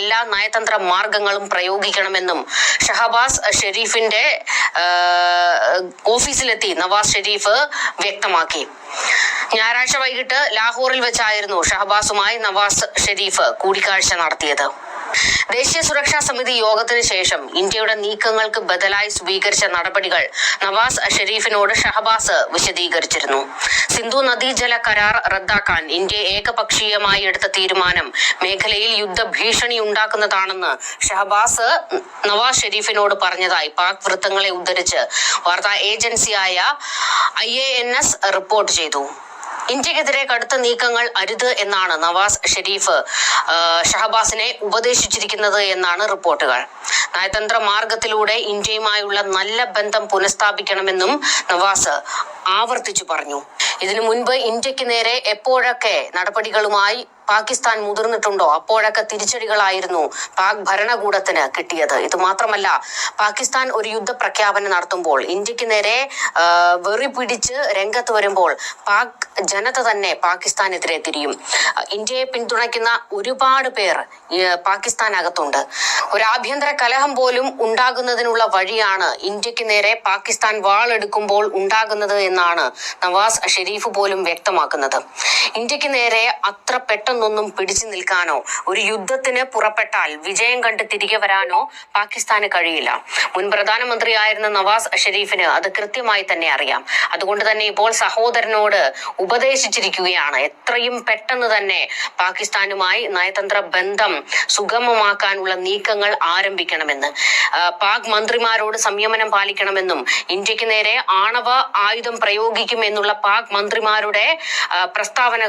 എല്ലാ നയതന്ത്ര മാർഗങ്ങളും പ്രയോഗിക്കണമെന്നും ഷഹബാസ് ഷെരീഫിന്റെ ഓഫീസിലെത്തി നവാസ് ഷെരീഫ് വ്യക്തമാക്കി. ഞായറാഴ്ച വൈകിട്ട് ലാഹോറിൽ വെച്ചായിരുന്നു ഷഹബാസുമായി നവാസ് ഷെരീഫ് കൂടിക്കാഴ്ച നടത്തിയത്. ദേശീയ സുരക്ഷാ സമിതി യോഗത്തിന് ശേഷം ഇന്ത്യയുടെ നീക്കങ്ങൾക്ക് ബദലായി സ്വീകരിച്ച നടപടികൾ നവാസ് ഷെരീഫിനോട് ഷഹബാസ് വിശദീകരിച്ചിരുന്നു. സിന്ധു നദീജല കരാർ റദ്ദാക്കാൻ ഇന്ത്യ ഏകപക്ഷീയമായി എടുത്ത തീരുമാനം മേഖലയിൽ യുദ്ധഭീഷണി ഉണ്ടാക്കുന്നതാണെന്ന് ഷഹബാസ് നവാസ് ഷെരീഫിനോട് പറഞ്ഞതായി പാക് വൃത്തങ്ങളെ ഉദ്ധരിച്ച് വാർത്താ ഏജൻസിയായ ഐ റിപ്പോർട്ട് ചെയ്തു. ഇന്ത്യക്കെതിരെ കടുത്ത നീക്കങ്ങൾ അരുത് എന്നാണ് നവാസ് ഷെരീഫ് ഷഹബാസിനെ ഉപദേശിച്ചിരിക്കുന്നത് എന്നാണ് റിപ്പോർട്ടുകൾ. നയതന്ത്ര മാർഗത്തിലൂടെ ഇന്ത്യയുമായുള്ള നല്ല ബന്ധം പുനഃസ്ഥാപിക്കണമെന്നും നവാസ് ആവർത്തിച്ചു പറഞ്ഞു. ഇതിനു മുൻപ് ഇന്ത്യയ്ക്ക് നേരെ എപ്പോഴൊക്കെ നടപടികളുമായി പാകിസ്ഥാൻ മുതിർന്നിട്ടുണ്ടോ അപ്പോഴൊക്കെ തിരിച്ചടികളായിരുന്നു പാക് ഭരണകൂടത്തിന് കിട്ടിയത്. ഇത് മാത്രമല്ല പാകിസ്ഥാൻ ഒരു യുദ്ധ പ്രഖ്യാപനം നടത്തുമ്പോൾ ഇന്ത്യയ്ക്ക് നേരെ വെറി പിടിച്ച് രംഗത്ത് വരുമ്പോൾ പാക് ജനത തന്നെ പാകിസ്ഥാനെതിരെ തിരിയും. ഇന്ത്യയെ പിന്തുണയ്ക്കുന്ന ഒരുപാട് പേർ പാകിസ്ഥാനകത്തുണ്ട്. ഒരു ആഭ്യന്തര കലഹം പോലും ഉണ്ടാകുന്നതിനുള്ള വഴിയാണ് ഇന്ത്യയ്ക്ക് നേരെ പാകിസ്ഥാൻ വാളെടുക്കുമ്പോൾ ഉണ്ടാകുന്നത് എന്നാണ് നവാസ് ഷെരീഫ് പോലും വ്യക്തമാക്കുന്നത്. ഇന്ത്യയ്ക്ക് നേരെ അത്ര പെട്ടെന്നൊന്നും പിടിച്ചു നിൽക്കാനോ ഒരു യുദ്ധത്തിന് പുറപ്പെട്ടാൽ വിജയം കണ്ട് തിരികെ വരാനോ പാകിസ്ഥാന് കഴിയില്ല. മുൻ പ്രധാനമന്ത്രിയായിരുന്ന നവാസ് ഷെരീഫിന് അത് കൃത്യമായി തന്നെ അറിയാം. അതുകൊണ്ട് തന്നെ ഇപ്പോൾ സഹോദരനോട് ഉപദേശിച്ചിരിക്കുകയാണ്. എത്രയും പെട്ടെന്ന് തന്നെ പാകിസ്ഥാനുമായി നയതന്ത്ര ബന്ധം സുഗമമാക്കാനുള്ള നീക്കങ്ങൾ ആരംഭിക്കണമെന്ന്. ആ, പാക് മന്ത്രിമാരോട് സംയമനം പാലിക്കണമെന്നും ഇന്ത്യയ്ക്ക് നേരെ ആണവ ആയുധം പ്രയോഗിക്കുമെന്നുള്ള പാക് മന്ത്രിമാരുടെ പ്രസ്താവന